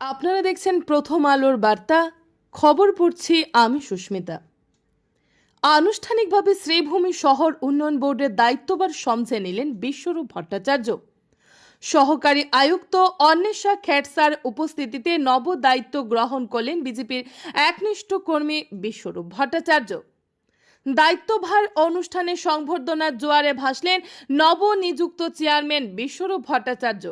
আপনারা দেখছেন প্রথম আলোর বার্তা। খবর পড়ছি আমি সুস্মিতা। আনুষ্ঠানিকভাবে শ্রীভূমি শহর উন্নয়ন বোর্ডের দায়িত্বভার সমঝে নিলেন বিশ্বরূপ ভট্টাচার্য। সহকারী আয়ুক্ত অন্বেষা খ্যাটসার উপস্থিতিতে নব দায়িত্ব গ্রহণ করলেন বিজেপির একনিষ্ঠ কর্মী বিশ্বরূপ ভট্টাচার্য। দায়িত্বভার অনুষ্ঠানে সংবর্ধনার জোয়ারে ভাসলেন নবনিযুক্ত চেয়ারম্যান বিশ্বরূপ ভট্টাচার্য।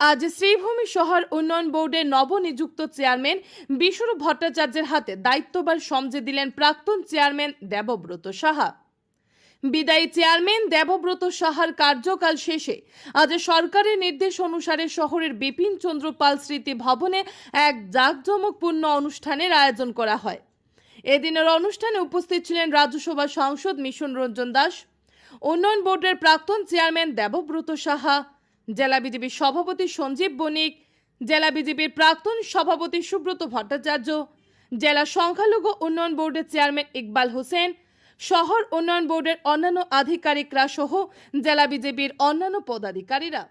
আজ শ্রীভূমি শহর উন্নয়ন বোর্ডের নবনিযুক্ত চেয়ারম্যান বিশ্বরূপ ভট্টাচার্যের হাতে দায়িত্বভার সমঝে দিলেন প্রাক্তন চেয়ারম্যান দেবব্রত সাহা। বিদায়ী চেয়ারম্যান দেবব্রত সাহার কার্যকাল শেষে আজ সরকারের নির্দেশ অনুসারে শহরের বিপিন চন্দ্র পাল স্মৃতি ভবনে এক জাঁকজমকপূর্ণ অনুষ্ঠানের আয়োজন করা হয়। এদিনের অনুষ্ঠানে উপস্থিত ছিলেন রাজ্যসভা সাংসদ মিশন রঞ্জন দাস। উন্নয়ন বোর্ডের প্রাক্তন চেয়ারম্যান দেবব্রত সাহা জেলা বিজেপির সভাপতি সঞ্জীব বণিক, জেলা বিজেপির প্রাক্তন সভাপতি সুব্রত ভট্টাচার্য, জেলা সংখ্যালঘু উন্নয়ন বোর্ডের চেয়ারম্যান ইকবাল হোসেন, শহর উন্নয়ন বোর্ডের অন্যান্য আধিকারিকরা সহ জেলা বিজেপির অন্যান্য পদাধিকারীরা।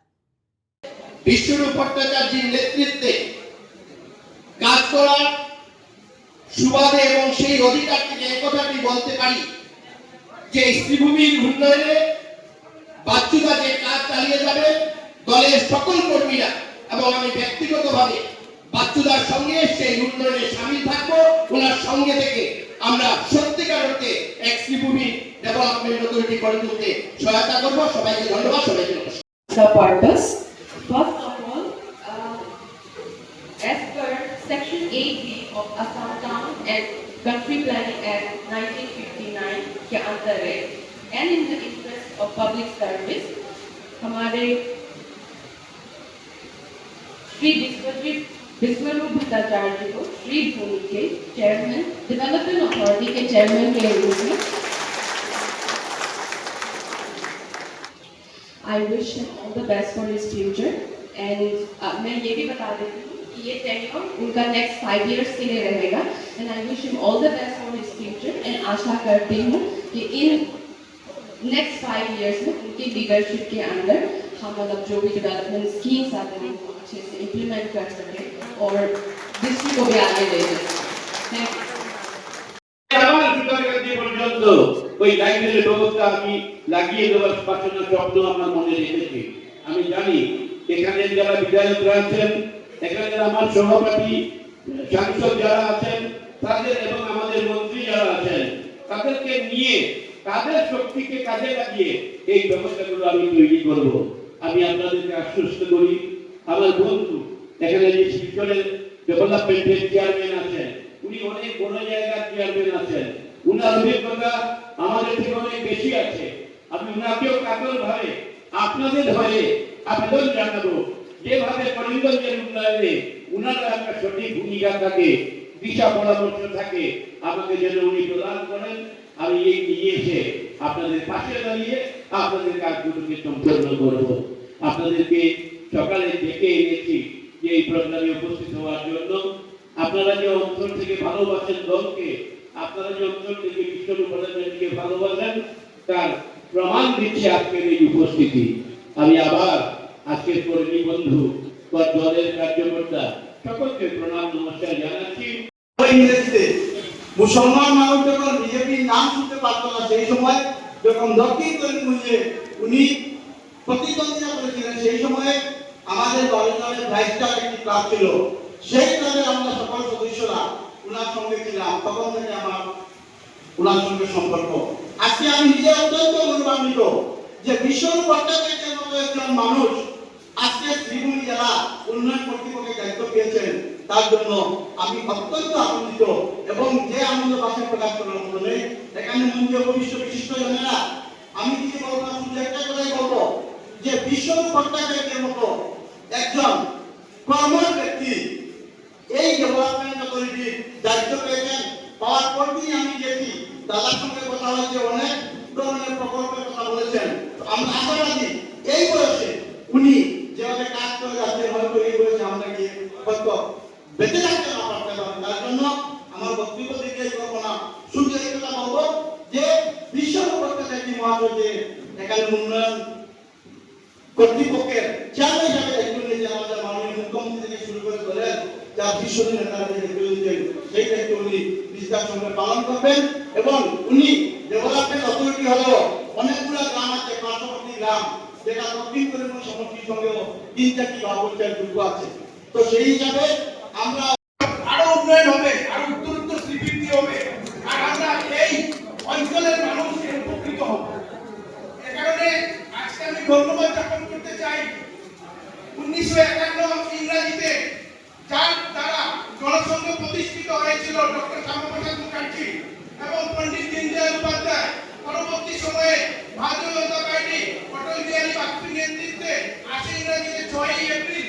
বিশ্বরূপ ভট্টাচার্যের নেতৃত্বে কাজ করার সুবাদে এবং সেই অধিকার থেকে একথাটি বলতে পারি যে শ্রীভূমির উন্নয়নে বাচ্চুদা যে কাজ চালিয়ে যাবে দলের সকল কর্মীরা এবং আমি ব্যক্তিগতভাবে বাচ্চুদার সঙ্গে সেই উন্নয়নে সামিল থাকবো ওনার সঙ্গে থেকে আমরা সত্যিকার অর্থে এক শ্রীভূমি ডেভেলপমেন্ট অথরিটি গড়ে তুলতে সহায়তা করবো সবাইকে ধন্যবাদ সবাইকে নমস্কার the purpose. First of all, uh, as per Section 8B of Assam Town and Country Planning Act 1959 के अंतर्गत and in the interest of public service, हमारे श्री विश्वजीत विश्वरूप भट्टाचार्य जी को श्री भूमि के चेयरमैन डेवलपमेंट अथॉरिटी के चेयरमैन के रूप में I wish all the best for his future and मैं ये भी बता देती हूँ कि ये टेन्योर उनका नेक्स्ट फाइव इयर्स के लिए रहेगा। And I wish him all the best for his future and आशा करती हूँ कि इन नेक्स्ट फाइव इयर्स में उनकी लीडरशिप के अंदर हम मतलब जो भी डेवलपमेंट स्कीम्स आते हैं वो अच्छे से इम्प्लीमेंट कर सकें और डिस्ट्रिक्ट को भी आगे ले सकें थैंक यू আমার সুপারকান্তি পর্যন্ত ওই লাইনের ব্যবস্থা আমি লাগিয়ে দেওয়ার বাসনা স্বপ্ন আমার মনে রেখেছি আমি জানি এখানে যারা বিধায়করা আছেন এখানে আমার সভাপতি সাংসদ যারা আছেন তাদের এবং আমাদের মন্ত্রী যারা আছেন তাদেরকে নিয়ে তাদের শক্তিকে কাজে লাগিয়ে এই ব্যবস্থাগুলো আমি তৈরি করব আমি আপনাদেরকে আশ্বস্ত করি আমার বন্ধু এখানে যে শিলচরের ডেভেলপমেন্টের চেয়ারম্যান আছেন। উনি অনেক বড় জায়গার চেয়ারম্যান আছেন। উনার অভিজ্ঞতা আমাদের থেকে অনেক বেশি আছে। আমি উনাকেও কাতর ভাবে, আপনাদের হয়ে আবেদন জানাব। যেভাবে করিমগঞ্জের উন্নয়নে উনার একটা সঠিক ভূমিকা থাকে, দিশা পরামর্শ থাকে, আমাকে যেন উনি প্রদান করেন, আমি এই নিয়ে এসে আপনাদের পাশে দাঁড়িয়ে আপনাদের কাজগুলোকে সম্পন্ন করব। আপনাদেরকে সকালে ডেকে এনেছি যে এই প্রোগ্রামে উপস্থিত হওয়ার জন্য। আপনারা যে অন্তর থেকে ভালোবাসেন দলকে, আপনারা যে অন্তর থেকে বিশ্বরূপ ভট্টাচার্যকে ভালোবাসেন, তার প্রমাণ দিচ্ছে আজকের এই উপস্থিতি। আমি আবার আজকের কর্মী বন্ধু দলের কার্যকর্তা, সকলকে প্রণাম, নমস্কার জানাচ্ছি। মুসলমান মানুষ যখন বিজেপির নাম শুনতে পারত না সেই সময়, যখন দক্ষিণ করিমগঞ্জে উনি প্রতিদ্বন্দ্বিতা করেছিলেন। সেই সময়ে আমাদের দলের ভাইসটার একটি ক্লাব ছিল। সেই ক্লাবে আমরা সকল সদস্যরা ওনার সঙ্গে ছিলাম। তখন থেকে আমার ওনার সঙ্গে সম্পর্ক। আজকে আমি নিজে অত্যন্ত গৌরবান্বিত যে বিশ্ব ভট্টাচার্যের মতো একজন মানুষ আজকে শ্রীভূমি যারা উন্নয়ন কর্তৃপক্ষের দায়িত্ব পেয়েছেন, তার জন্য আমি অত্যন্ত আনন্দিত এবং যে আনন্দ পাশে প্রকাশ করার মতো নেই এখানে মন্দির ভবিষ্য বিশিষ্ট জনেরা, আমি কিছু বলব শুধু একটা কথাই বলব যে বিশ্ব ভট্টাচার্যের মতো একজন কর্মঠ ব্যক্তি, এই ডেভেলপমেন্ট অথরিটির দায়িত্ব পেয়েছেন। পাওয়ার পর দিনই আমি গেছি। দাদার সঙ্গে কথা হয়েছে, অনেক ধরনের প্রকল্পের কথা বলেছেন। আমরা আশাবাদী, এই বয়সে উনি যেভাবে কাজ করে যাচ্ছেন, হয়তো এই বয়সে আমরা গিয়ে হয়তো বেঁচে থাকতে না পারতে পারি। তার জন্য আমার বক্তব্য দিকে করব না শুধু এই কথা বলব যে বিশ্ব চাইছি মহাশয় যে এখানে উন্নয়ন কর্তৃপক্ষের চেয়ারম্যান হিসাবে দায়িত্ব নিয়েছে আমাদের মাননীয় মুখ্যমন্ত্রী থেকে শুরু করে দলের যার বিশ্বনী নেতারা যে বিরোধীদের সেই দায়িত্ব উনি নিষ্ঠার সঙ্গে পালন করবেন এবং উনি ডেভেলপমেন্ট অথরিটি হলো অনেকগুলো গ্রাম আছে, পার্শ্ববর্তী গ্রাম, যেটা দক্ষিণ করিমগঞ্জ সমষ্টির সঙ্গেও তিন চারটি বা পঞ্চায়েত দুর্গ আছে। তো সেই হিসাবে আমরা আরও উন্নয়ন হবে আরও উত্তর উত্তর শ্রীবৃদ্ধি হবে আর আমরা এই অঞ্চলের মানুষ এর উপকৃত হব এ কারণে আজকে আমি ধন্যবাদ জ্ঞাপন করতে চাই উনিশশো একান্ন ইংরাজিতে যার দ্বারা জনসংঘ প্রতিষ্ঠিত হয়েছিল ডক্টর শ্যামাপ্রসাদ মুখার্জি এবং পণ্ডিত দীনদয়াল উপাধ্যায় পরবর্তী সময়ে ভারতীয় জনতা পার্টি অটল বিহারী বাজপেয়ীর নেতৃত্বে আশি ইংরাজিতে ছয়ই এপ্রিল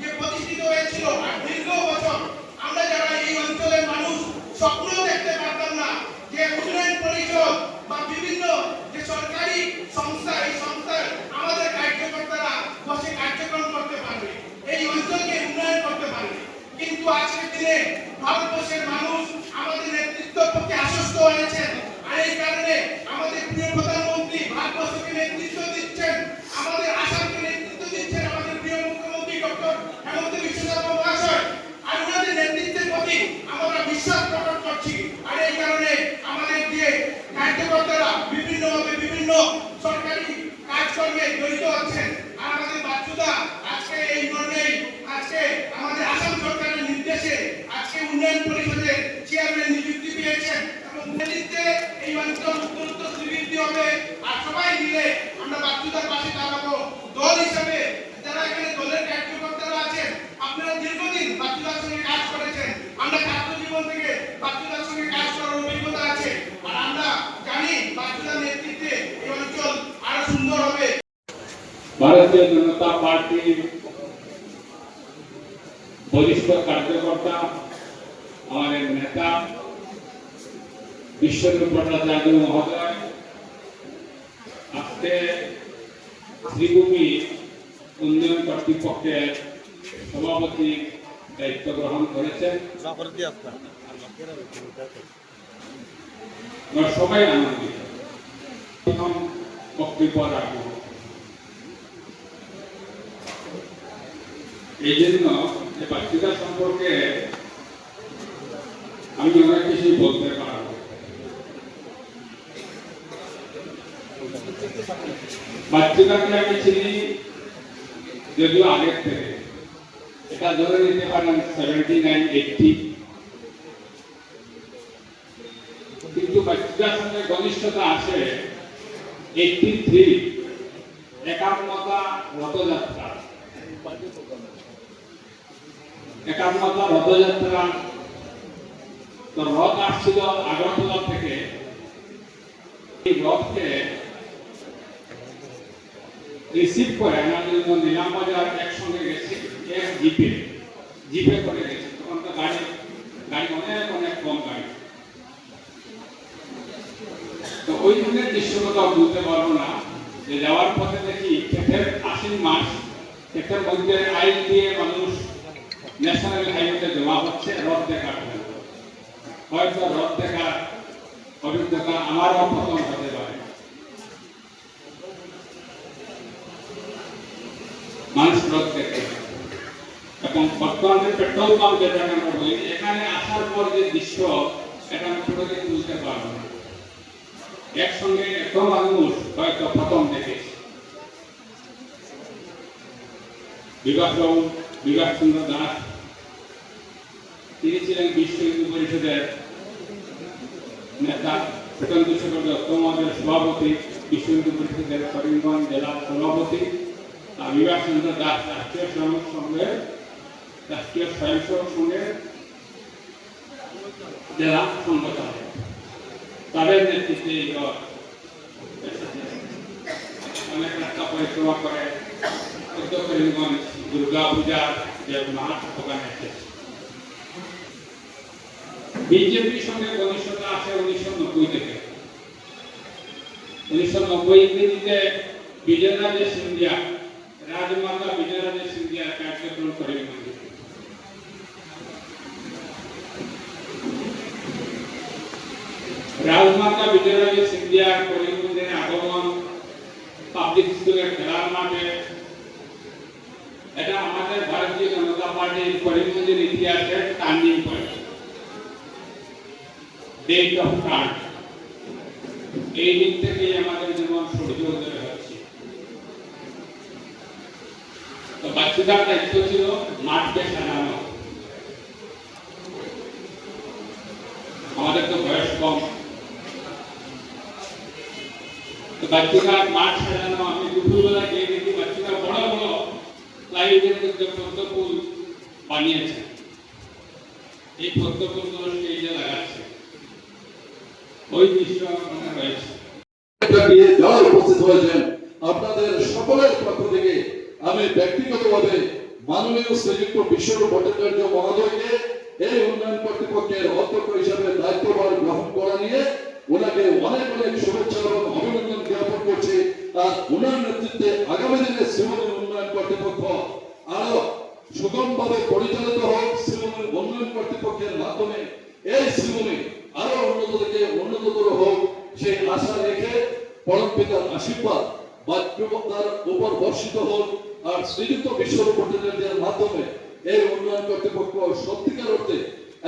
যে প্রতিষ্ঠিত হয়েছিল আর দীর্ঘ বছর আমরা যারা এই অঞ্চলের মানুষ স্বপ্ন দেখতে পারতাম না যে উন্নয়ন পরিষদ বা বিভিন্ন যে সরকারি সংস্থা এই সংস্থার আমাদের কার্যকর্তারা বসে কার্যক্রম করতে পারবে এই অঞ্চলকে উন্নয়ন করতে পারবে কিন্তু আজকের দিনে ভারতবর্ষের মানুষ আমাদের নেতৃত্বের পক্ষে আশ্বস্ত হয়েছেন আর এই কারণে আমাদের প্রিয় প্রধানমন্ত্রী ভারতবর্ষকে নেতৃত্ব দিচ্ছেন আমাদের আসামকে নেতৃত্ব দিচ্ছেন আমাদের প্রিয় মুখ্যমন্ত্রী ডক্টর হেমন্ত বিশ্ব শর্মা মহাশয় আর ওনাদের নেতৃত্বের প্রতি আমরা বিশ্বাস প্রকট করছি আর এই কারণে আমাদের যে কার্যকর্তারা বিভিন্নভাবে বিভিন্ন সরকারি কাজকর্মে জড়িত আছেন। আর আমাদের বাচ্চুদা আজকে এই মর্মেই আজকে আমাদের আসাম সরকারের নির্দেশে আজকে উন্নয়ন পরিষদের চেয়ারম্যান নিযুক্তি পেয়েছেন। এবং নেতৃত্বে এই অঞ্চল উত্তর উত্তর হবে। আর সবাই মিলে আমরা বাচ্চুদার পাশে দাঁড়াবো। দল হিসাবে যারা এখানে দলের কার্যকর্তারা আছেন, আপনারা দীর্ঘদিন বাচ্চুদার সঙ্গে কাজ করেছেন। আমরা ছাত্র জীবন থেকে বাচ্চুদার সঙ্গে কাজ করার অভিজ্ঞতা আছে। ভারতীয় জনতা পার্টির বরিষ্ঠ কার্যকর্তা, আমাদের নেতা, বিশ্বরূপ ভট্টাচার্য মহোদয়, আজকে শ্রীভূমি উন্নয়ন কর্তৃপক্ষের সভাপতি দায়িত্ব গ্রহণ করেছেন। আমরা সবাই আনন্দিত। প্রথম বক্তব্য রাখব এই জন্য যে বাচ্চাদের সম্পর্কে আমি অনেক কিছু বলতে পারব। বাচ্চাটাকে আমি চিনি, যদিও আগের থেকে। এটা ধরে নিতে পারেন সেভেন্টি নাইন এইটটি সঙ্গে ঘনিষ্ঠতা আসে এইটটি থ্রি একাত্মতা রথযাত্রা। একাত্মতা রথযাত্রা, তো রথ আসছিল আগরতলা থেকে। এই রথকে রিসিভ করে আমাদের জন্য নিলাম বাজার একসঙ্গে গেছি, এক জিপে জিপে করে গেছি। তখন তো গাড়ি গাড়ি অনেক অনেক কম গাড়ি তো ওই দিনের বুঝতে পারব না। যে যাওয়ার পথে দেখি ক্ষেতের আশ্বিন মাস ক্ষেতের মধ্যে আইন দিয়ে মানুষ ন্যাশনাল হাইওয়েতে দেওয়া হচ্ছে, রথ দেখার হয়তো রথ দেখার অভিজ্ঞতা আমারও প্রথম হতে পারে। মানুষ রথ দেখে। এবং বর্তমানে পেট্রোল পাম্প যেটা আমরা বলি, এখানে আসার পর যে দৃশ্য, এটা আমি বুঝতে পারব না। একসঙ্গে এত মানুষ হয়তো প্রথম দেখেছি। বিভাগ বাবু বিভাগ সুন্দর দাস, তিনি ছিলেন বিশ্ব হিন্দু পরিষদের নেতা স্বতন্ত্র সেক্রেটারি অষ্টমাদের সভাপতি বিশ্ব হিন্দু পরিষদের করিমগঞ্জ জেলা সভাপতি, আর বিভাগ সুন্দর দাস রাষ্ট্রীয় শ্রমিক সংঘের, রাষ্ট্রীয় স্বয়ংসেবক সংঘের জেলা সংগঠন তাদের নেতৃত্বে এই দল। অনেক রাস্তা পরিক্রমা করে করিমগঞ্জ দুর্গা পূজার যে মাঠ ওখানে এসেছে বিজেপির সঙ্গে ঘনিষ্ঠতা আছে উনিশশো নব্বই থেকে উনিশশো নব্বই ইংরেজিতে বিজয়রাজে সিন্ধিয়া, রাজমাতা বিজয়রাজে সিন্ধিয়া কার্যক্রম করিমগঞ্জে রাজমাতা বিজয়রাজে সিন্ধিয়া করিমগঞ্জের আগমন পাবলিক স্কুলের খেলার মাঠে। এটা আমাদের ভারতীয় জনতা পার্টি পার্টির করিমগঞ্জের ইতিহাসের turning point date of turn এই দিক থেকে আমাদের যেমন সূর্য উদয় হচ্ছে তো বাচ্চাদের দায়িত্ব ছিল মাঠকে সাজানো। আমাদের তো বয়স কম। তো বাচ্চারা মাঠ সাজানো, আমি দুপুরবেলা গিয়ে দেখি বাচ্চারা বড় বড় প্লাইউডের মধ্যে পদ্ম ফুল বানিয়েছে। এই পদ্ম ফুলগুলো স্টেজে লাগাচ্ছে। ওই দৃশ্য মনে রয়েছে। যারা উপস্থিত হয়েছেন, আপনাদের সকলের পক্ষ থেকে আমি ব্যক্তিগতভাবে মাননীয় শ্রীযুক্ত বিশ্বরূপ ভট্টাচার্য মহোদয়কে এই উন্নয়ন কর্তৃপক্ষের অধ্যক্ষ হিসাবে দায়িত্বভার গ্রহণ করা নিয়ে ওনাকে অনেক অনেক শুভেচ্ছা এবং অভিনন্দন জ্ঞাপন করছি। আর ওনার নেতৃত্বে আগামী দিনে শ্রীমন্দির উন্নয়ন কর্তৃপক্ষ আরও সুগমভাবে পরিচালিত হোক শ্রীমন্দির উন্নয়ন কর্তৃপক্ষের মাধ্যমে। এই শ্রীমন্দির আরও উন্নত থেকে উন্নততর হোক সেই আশা রেখে পরম পিতার আশীর্বাদ বাক্যবক্তার উপর বর্ষিত হোক আর শ্রীযুক্ত ভট্টাচার্যের মাধ্যমে এই উন্নয়ন কর্তৃপক্ষ সত্যিকার অর্থে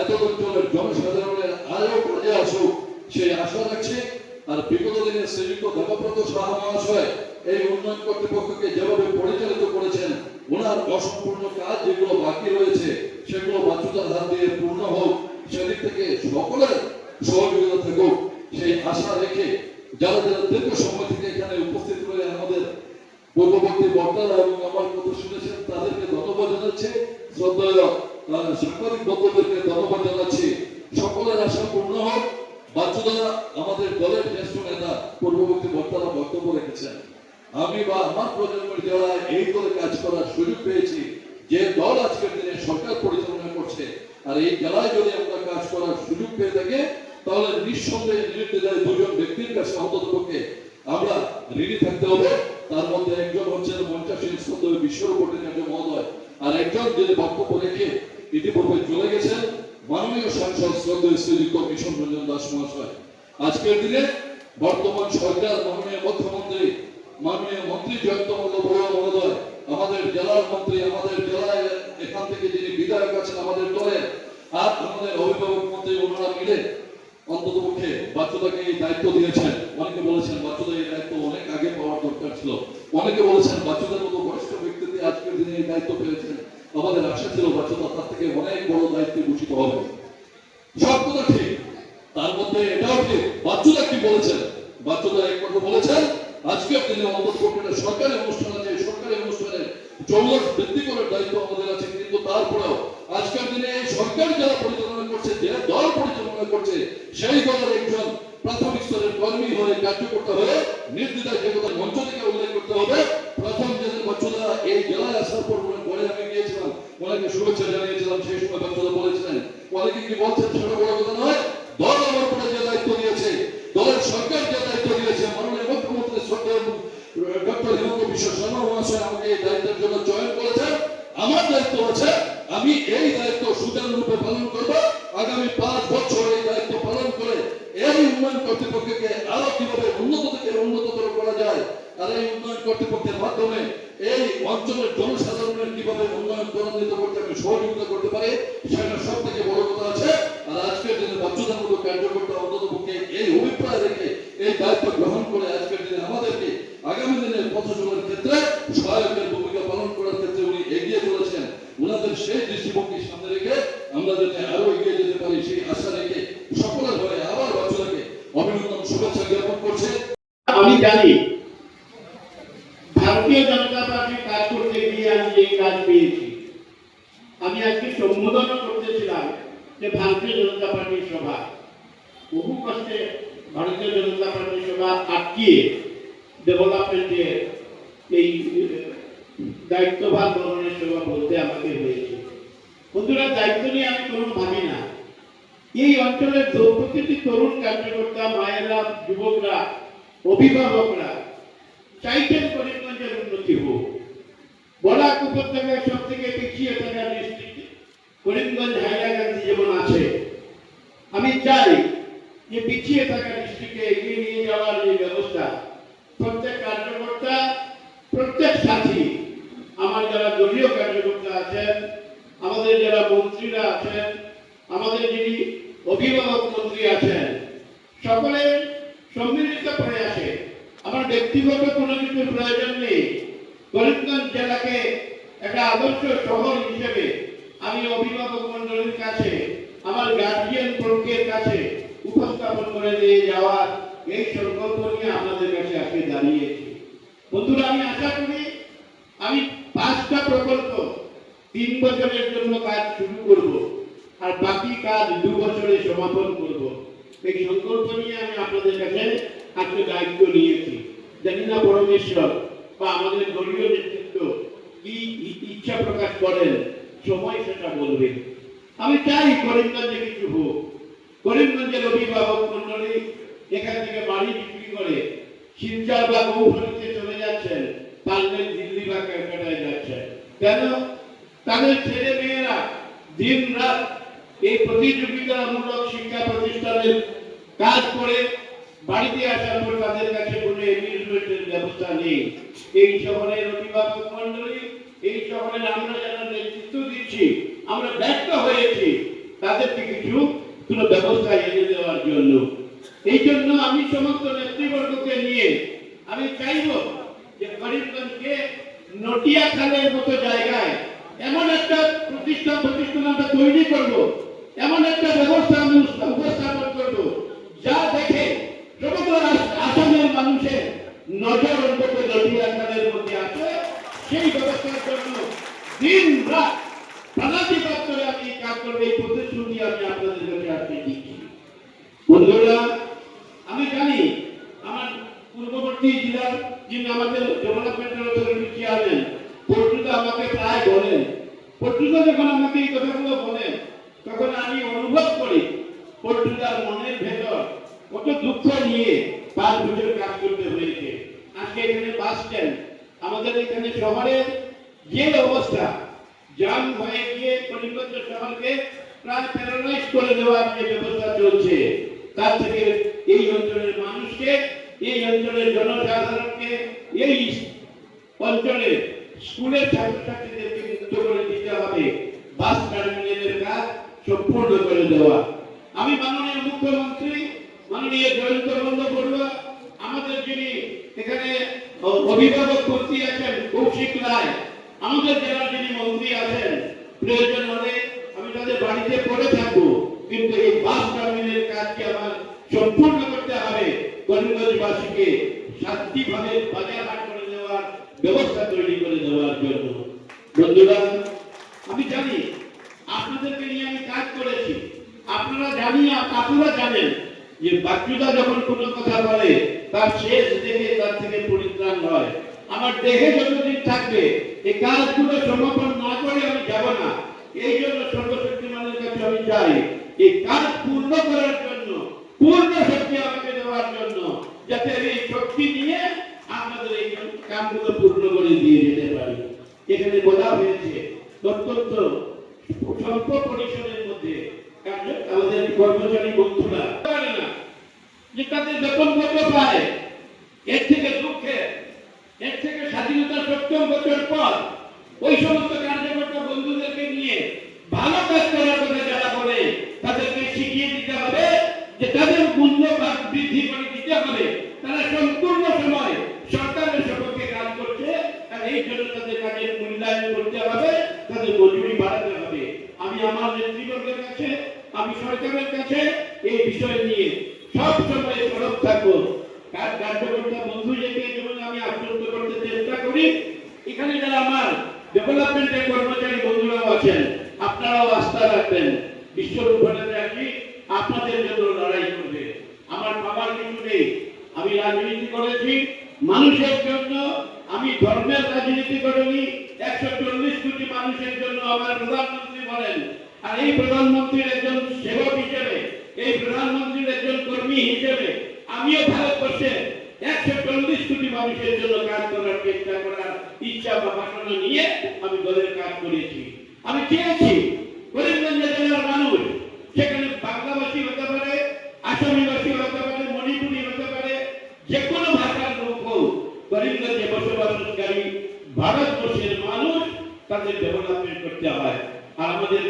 এত অঞ্চলের জনসাধারণের আরও কাজে আসুক। সেই আশা রাখছি আর বিগত দিনে শ্রীযুক্ত দেবব্রত সাহা মহাশয় এই উন্নয়ন কর্তৃপক্ষকে যেভাবে পরিচালিত করেছেন ওনার অসম্পূর্ণ কাজ যেগুলো বাকি রয়েছে সেগুলো বাচ্চুতার হাত দিয়ে পূর্ণ হোক সেদিক থেকে সকলের সহযোগিতা থাকুক সেই আশা রেখে যারা যারা দীর্ঘ সময় থেকে এখানে উপস্থিত করে আমাদের পূর্ববর্তী বক্তারা এবং আমার কথা শুনেছেন তাদেরকে ধন্যবাদ জানাচ্ছি। শ্রদ্ধেয় আহ, সাংবাদিক বক্তব্যদেরকে ধন্যবাদ জানাচ্ছি। সকলের আশা পূর্ণ হোক বাচ্চুদারা আমাদের দলের জ্যেষ্ঠ নেতা, পূর্ববর্তী বক্তারা বক্তব্য রেখেছেন। আমি বা আমার প্রজন্মের যারা এই দলে কাজ করার সুযোগ পেয়েছি, যে দল আজকের দিনে সরকার পরিচালনা করছে, আর এই জেলায় যদি আমরা কাজ করার সুযোগ পেয়ে থাকি, তাহলে নিঃসন্দেহে নির্দেশায় দুজন ব্যক্তির কাছে অন্ততপক্ষে আমরা ঋণী থাকতে হবে। তার মধ্যে একজন হচ্ছেন মঞ্চাসীন শ্রদ্ধেয় বিশ্বরূপ ভট্টাচার্য মহোদয়, আর একজন যিনি বক্তব্য রেখে ইতিপূর্বে চলে গেছেন মাননীয় সাংসদ শ্রদ্ধেয় শ্রীযুক্ত মিশন রঞ্জন দাস মহাশয়, আজকের দিনে বর্তমান সরকার, মাননীয় মুখ্যমন্ত্রী, মাননীয় মন্ত্রী জয়ন্ত বড়ুয়া মহোদয়, আমাদের জেলার মন্ত্রী, আমাদের জেলায় এখান থেকে যিনি বিধায়ক আছেন আমাদের দলের, আর আমাদের অভিভাবক মন্ত্রী ওনারা মিলে অন্ততপক্ষে বাচ্চাটাকে এই দায়িত্ব দিয়েছেন। অনেকে বলেছেন বাচ্চাদের এই দায়িত্ব অনেক আগে পাওয়ার দরকার ছিল। অনেকে বলেছেন বাচ্চাদের মতো বয়স্ক ব্যক্তিতে আজকের দিনে এই দায়িত্ব পেয়েছেন। আমাদের আশা ছিল বাচ্চাটা তার থেকে অনেক বড় দায়িত্বে ভূষিত হবে। সব কথা ঠিক। তার মধ্যে এটাও ঠিক। বাচ্চুদা কি বলেছেন? বাচ্চুদা এক কথা বলেছেন আজকের দিনে অন্ততপক্ষে সরকারি অনুষ্ঠান আছে সরকারি অনুষ্ঠানে জৌলস বৃদ্ধি করার দায়িত্ব আমাদের আছে, কিন্তু তারপরেও আজকের দিনে সরকার যারা পরিচালনা করছে, যে দল পরিচালনা করছে, সেই দলের একজন প্রাথমিক স্তরের কর্মী হয়ে কার্যকর্তা হয়ে নির্দ্বিধায় যে কথা মঞ্চ থেকে উল্লেখ করতে হবে প্রথম যেদিন বাচ্চুদা এই জেলায় আসার পর মনে পরে আমি গিয়েছিলাম ওনাকে শুভেচ্ছা জানিয়েছিলাম সেই সময় বাচ্চুদা বলেছিলেন অনেকে কি বলছেন? সেটা বড় কথা নয় দল আমার উপরে যে দায়িত্ব দিয়েছে দলের সরকার যে দায়িত্ব দিয়েছে মাননীয় মুখ্যমন্ত্রী সরকার ডক্টর হিমন্ত বিশ্ব শর্মা মহাশয় আমাকে এই দায়িত্বের জন্য চয়ন করেছেন আমার দায়িত্ব আছে আমি এই দায়িত্ব সুচারু রূপে পালন করব আগামী পাঁচ বছর এই দায়িত্ব পালন করে এই উন্নয়ন কর্তৃপক্ষকে আরও কীভাবে উন্নত থেকে উন্নততর করা যায় আর এই উন্নয়ন কর্তৃপক্ষের মাধ্যমে এই অঞ্চলের জনসাধারণের কীভাবে উন্নয়ন ত্বরান্বিত করতে আমি সহযোগিতা করতে পারি সেটা সব থেকে বড় কথা আছে আর আজকের দিনে বাচ্চাদের মতো কার্যকর্তা অন্তত পক্ষে এই অভিপ্রায় রেখে এই দায়িত্ব গ্রহণ করে আজকের দিনে আমাদেরকে আগামী দিনের পথ চলার ক্ষেত্রে সহায়কের ভূমিকা পালন করার ক্ষেত্রে উনি এগিয়ে চলেছেন ওনাদের সেই দৃষ্টিভঙ্গি সামনে রেখে আমরা যাতে আরও এগিয়ে যেতে পারি সেই আশা রেখে সকলের হয়ে আবার বাচ্চাদেরকে অভিনন্দন শুভেচ্ছা জ্ঞাপন করছে আমি জানি ভারতীয় জনতা পার্টির কাজ করতে গিয়ে আমি যে কাজ পেয়েছি আমি আজকে সম্বোধন করতেছিলাম যে ভারতীয় জনতা পার্টির সভা বহু কষ্টে ভারতীয় জনতা পার্টির সভা আটকিয়ে ডেভেলপমেন্টে এই আহ, দায়িত্বভার গ্রহণের সভা বলতে আমাকে হয়েছে বন্ধুরা দায়িত্ব নিয়ে আমি কোনো ভাবি না এই অঞ্চলের প্রতিটি তরুণ কার্যকর্তা মায়েরা, যুবকরা, অভিভাবকরা, চাইছেন করিমগঞ্জের উন্নতি হোক। বরাক উপত্যকায় সব থেকে পিছিয়ে থাকা ডিস্ট্রিক্ট করিমগঞ্জ হাইলাকান্দি যেমন আছে। আমি চাই যে পিছিয়ে থাকা ডিস্ট্রিক্টে এগিয়ে নিয়ে যাওয়ার যে ব্যবস্থা প্রত্যেক কার্যকর্তা, প্রত্যেক সাথী, আমার যারা দলীয় কার্যকর্তা আছেন, আমাদের যারা মন্ত্রীরা আছেন, আমাদের যিনি অভিভাবক মন্ত্রী আছেন। সকলে সম্মিলিত প্রয়াসে। আমার ব্যক্তিগত কোনো কিছুর প্রয়োজন নেই। করিমগঞ্জ জেলাকে একটা আদর্শ শহর হিসেবে আমি অভিভাবক মন্ডলীর কাছে, আমার গার্জিয়ান প্রজ্ঞের কাছে উপস্থাপন করে দিয়ে যাওয়ার এই সংকল্প নিয়ে আমাদের কাছে আজকে দাঁড়িয়েছি। বন্ধুরা, আমি আশা করি আমি পাঁচটা প্রকল্প তিন বছরের জন্য কাজ শুরু করব। আর বাকি কাজ দু বছরে সমাপন করব। এই সংকল্প নিয়ে আমি আপনাদের কাছে আজকে দায়িত্ব নিয়েছি। জানি না পরমেশ্বর বা আমাদের দলীয় নেতৃত্ব কি ইচ্ছা প্রকাশ করেন, সময় সেটা বলবে আমি চাই করিমগঞ্জে কিছু হোক। করিমগঞ্জের অভিভাবক মন্ডলী এখান থেকে বাড়ি বিক্রি করে শিলচর বা গৌহাটিতে চলে যাচ্ছেন, পারলে দিল্লি বা ক্যালকাটায় যাচ্ছেন। কেন? তাদের ছেলে মেয়েরা দিন রাত এই প্রতিযোগিতামূলক শিক্ষা প্রতিষ্ঠানের কাজ করে বাড়িতে আসার পর তাদের কাছে কোনো এমিউজমেন্টের ব্যবস্থা নেই। এই শহরের অভিভাবক মন্ডলী এই শহরের আমরা যারা নেতৃত্ব দিচ্ছি, আমরা ব্যর্থ হয়েছি। তাদেরকে কিছু কোনো ব্যবস্থা এনে দেওয়ার জন্য। এই জন্য আমি সমস্ত নেতৃবর্গকে নিয়ে আমি চাইব যে করিমগঞ্জকে নটিয়া খালের মতো জায়গায় এমন একটা প্রতিষ্ঠান প্রতিষ্ঠান আমরা তৈরি করব এমন একটা ব্যবস্থা আমি উপস্থাপন করব, যা দেখে সমগ্র আসামের মানুষের নজর অন্তত নটিয়া খালের মধ্যে আছে। সেই ব্যবস্থার জন্য দিন রাত আমি কাজ করব, এই প্রতিশ্রুতি আমি আপনাদের কাছে আজকে দিচ্ছি। বন্ধুরা, আমি জানি আমার পূর্ববর্তী জেলার যিনি আমাদের ডেভেলপমেন্টের অথরিটি চেয়ারম্যান পর্যন্ত আমাকে প্রায় বলেন। পর্যন্ত যখন আমাকে এই কথাগুলো বলেন তখন আমি অনুভব করি পর্যুতার মনের ভেতর কত দুঃখ নিয়ে পাঁচ বছর কাজ করতে হয়েছে। আজকে এখানে বাস স্ট্যান্ড। আমাদের এখানে শহরের যে অবস্থা জাম হয়ে গিয়ে করিমগঞ্জ শহরকে প্রায় প্যারালাইজ করে দেওয়ার যে ব্যবস্থা চলছে, তার থেকে এই অঞ্চলের মানুষকে, এই অঞ্চলের জনসাধারণকে, এই অঞ্চলে স্কুলের ছাত্রছাত্রীদেরকে মুক্ত করে দিতে হবে। বাস টার্মিনালের কাজ সম্পূর্ণ করে দেওয়া। আমি মাননীয় মুখ্যমন্ত্রী, মাননীয় জয়ন্ত বন্দ্যোপাধ্যায় আমাদের যিনি এখানে অভিভাবক মন্ত্রী আছেন, কৌশিক রায়, আমাদের জেলার যিনি মন্ত্রী আছেন, প্রয়োজন হলে আমি তাদের বাড়িতে পড়ে থাকব, কিন্তু এই বাস টার্মিনালের কাজকে আমার সম্পূর্ণ করতে হবে? করিমগঞ্জবাসীকে শান্তিভাবে বাজার হাট করে দেওয়ার ব্যবস্থা তৈরি করে দেওয়ার জন্য। বন্ধুরা, আমি জানি আপনাদেরকে নিয়ে আমি কাজ করেছি আপনারা জানি আপনারা জানেন যে বাচ্চুদা যখন কোনো কথা বলে, তার শেষ দেখে তার থেকে পরিত্রাণ হয় আমার দেহে যতদিন থাকবে এই কাজগুলো সমাপন না করে আমি যাব না। এই জন্য সর্বশক্তিমানের কাছে আমি চাই এই কাজ পূর্ণ করার জন্য, পূর্ণ শক্তি আমাকে দেওয়ার জন্য, যাতে আমি এই শক্তি নিয়ে আপনাদের এই কামগুলো পূর্ণ করে দিয়ে যেতে পারি। এখানে বলা হয়েছে, অত্যন্ত স্বল্প পরিসরের মধ্যে আমাদের কর্মচারী বন্ধুরা না যে তাদের বেতন কত পায়। এর থেকে দুঃখের এর থেকে স্বাধীনতা বছর পর ওই সমস্ত কার্যকর্তা বন্ধুদেরকে নিয়ে ভালো কাজ করার কথা যারা বলে, তাদেরকে শিখিয়ে দিতে হবে যে তাদের মূল্য বৃদ্ধি করে দিতে হবে। তারা সম্পূর্ণ সময় সরকারের সপক্ষে কাজ করছে, আর এই জন্য তাদের কাজের মূল্যায়ন করতে হবে, তাদের মজুরি বাড়াতে হবে। আমি আমার নেতৃবর্গের কাছে আমি সরকারের কাছে এই বিষয় নিয়ে সব সময় সরব থাকব। কার কার্যকর্তা বন্ধু যেতে যেমন আমি আশ্বস্ত করতে চেষ্টা করি। এখানে যারা আমার ডেভেলপমেন্টের কর্মচারী বন্ধুরাও আছেন, আপনারাও আস্থা রাখবেন। বিশ্বরূপ ভট্টাচার্য আপনাদের জন্য লড়াই করবে। আমার বাবার কিছু নেই। আমি রাজনীতি করেছি। মানুষের জন্য আমি ধর্মের রাজনীতি করিনি। একশো চল্লিশ কোটি মানুষের জন্য আমার প্রধানমন্ত্রী বলেন আর এই প্রধানমন্ত্রীর একজন সেবক হিসেবে, এই প্রধানমন্ত্রীর একজন কর্মী হিসেবে আমিও ভারতবর্ষে একশো চল্লিশ কোটি মানুষের জন্য কাজ করার চেষ্টা করার ইচ্ছা বা বাসনা নিয়ে আমি দলের কাজ করেছি। আমি চেয়েছি করিমগঞ্জ জেলার মানুষ, সেখানে বাংলাভাষী হতে পারে, আসামিভাষী হতে পারে, মণিপুরি হতে পারে, যে কোনো ভাষার লোক হোক, করিমগঞ্জে বসবাসকারী ভারতবর্ষের মানুষ তাদের ডেভেলপমেন্ট করতে হয়। আর আমাদের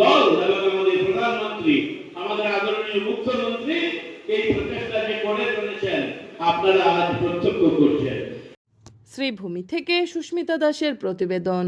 দল এবং আমাদের প্রধানমন্ত্রী, আমাদের আদরণীয় মুখ্যমন্ত্রী এই প্রচেষ্টা যে করে চলেছেন, আপনারা আজ প্রত্যক্ষ করছেন। শ্রীভূমি থেকে সুস্মিতা দাসের প্রতিবেদন।